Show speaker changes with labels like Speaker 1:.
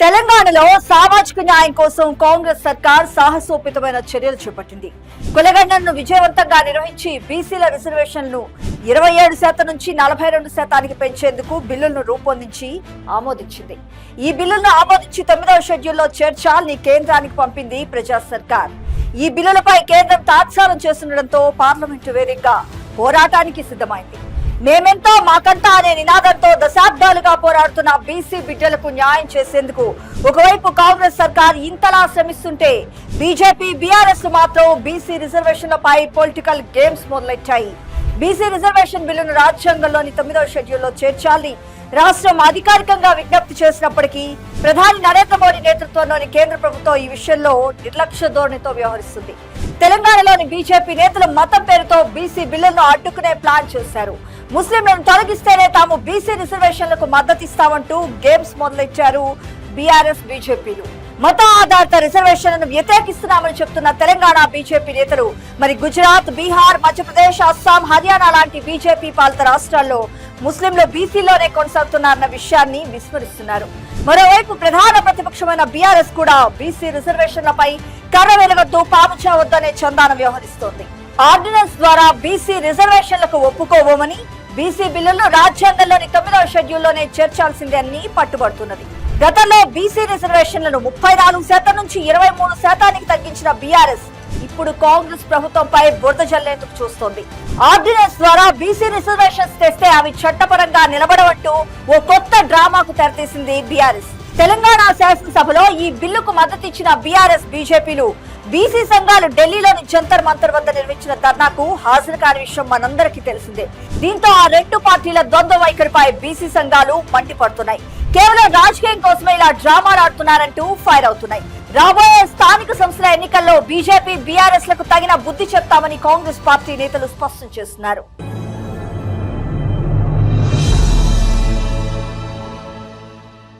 Speaker 1: తెలంగాణలో సామాజిక న్యాయం కోసం కాంగ్రెస్ సర్కార్ సాహసోపేతమైన చర్యలు చేపట్టింది. కులగండను విజయవంతంగా నిర్వహించి బీసీల రిజర్వేషన్లు ఇరవై ఏడు శాతం నుంచి నలభై రెండు శాతానికి పెంచేందుకు బిల్లులను రూపొందించి ఆమోదించింది. ఈ బిల్లులను ఆమోదించి తొమ్మిదవ షెడ్యూల్లో చేర్చాలని కేంద్రానికి పంపింది ప్రజా సర్కార్. ఈ బిల్లులపై కేంద్రం తాత్సారం చేస్తుండటంతో పార్లమెంటు వేదికగా పోరాటానికి సిద్ధమైంది. మేమెంతో మాకంతా అనే నినాదంతో దశాబ్దాలుగా పోరాడుతున్న బీసీ బిడ్డలకు న్యాయం చేసేందుకు ఒకవైపు కాంగ్రెస్ సర్కార్ ఇంతలా శ్రమిస్తుంటే బీజేపీ బీఆర్ఎస్ మాత్రం బీసీ రిజర్వేషన్లపై పొలిటికల్ గేమ్స్ మొదలెట్టాయి. బీసీ రిజర్వేషన్ బిల్లును రాజ్యాంగంలోని తొమ్మిదవ షెడ్యూల్లో చేర్చాలి. రాష్ట్రం అధికారికంగా విజ్ఞప్తి చేసినప్పటికీ ప్రధాని నరేంద్ర మోడీ నేతృత్వంలోని కేంద్ర ప్రభుత్వం ఈ విషయంలో నిర్లక్ష్య ధోరణితో వ్యవహరిస్తుంది. తెలంగాణలోని బీజేపీ నేతలు మతం పేరుతో బీసీ బిల్లులను అడ్డుకునే ప్లాన్ చేశారు. ముస్లింలను తొలగిస్తేనే తాము బీసీ రిజర్వేషన్లకు మద్దతిస్తామంటూ గేమ్స్ మొదలెచ్చారు బీఆర్ఎస్ బీజేపీలు. మత ఆధారిత రిజర్వేషన్లను వ్యతిరేకిస్తున్నామని చెప్తున్న తెలంగాణ బీజేపీ నేతలు. మరి గుజరాత్ బీహార్ మధ్యప్రదేశ్ అస్సాం హర్యానా లాంటి బీజేపీ పాలిత రాష్ట్రాల్లో ముస్లింలు బీసీలోనే కొనసాగుతున్నారన్న విషయాన్ని విస్మరిస్తున్నారు. మరోవైపు ప్రధాన ప్రతిపక్షమైన బీఆర్ఎస్ కూడా బీసీ రిజర్వేషన్లపై కర్ర వెలగొద్దు పాము చావద్దనే చందాన వ్యవహరిస్తోంది. ఆర్డినెన్స్ ద్వారా బీసీ రిజర్వేషన్లకు ఒప్పుకోవమని బీసీ బిల్లులు రాజ్యాంగంలోని తొమ్మిదవ షెడ్యూల్లోనే చేర్చాల్సిందే అని పట్టుబడుతున్నది. గతంలో బీసీ రిజర్వేషన్లను ముప్పై నాలుగు శాతం నుంచి ఇరవై మూడు శాతానికి తగ్గించిన బీఆర్ఎస్ ఇప్పుడు కాంగ్రెస్ ప్రభుత్వంపై బురద జల్లేందుకు చూస్తోంది. ఆర్డినెన్స్ ద్వారా బీసీ రిజర్వేషన్స్ తెస్తే అవి చట్టపరంగా నిలబడవంటూ ఓ కొత్త డ్రామాకు తెరతీసింది బీఆర్ఎస్. తెలంగాణ శాసనసభలో ఈ బిల్లుకు మద్దతిచ్చిన బీఆర్ఎస్ బీజేపీలు బీసీ సంఘాలు ఢిల్లీలోని జంతర్ మంతర్ వద్ద నిర్మించిన ధర్నాకు హాజరు కాని విషయం మనందరికీ తెలిసిందే. దీంతో ఆ రెండు పార్టీల ద్వంద్వ వైఖరిపై బీసీ సంఘాలు మండిపడుతున్నాయి. కేవలం రాజకీయం కోసమే ఇలా డ్రామాలు ఆడుతున్నారంటూ ఫైర్ అవుతున్నాయి. రాబోయే స్థానిక సంస్థల ఎన్నికల్లో బీజేపీ బీఆర్ఎస్లకు తగిన బుద్ధి చెప్తామని కాంగ్రెస్ పార్టీ నేతలు స్పష్టం చేస్తున్నారు.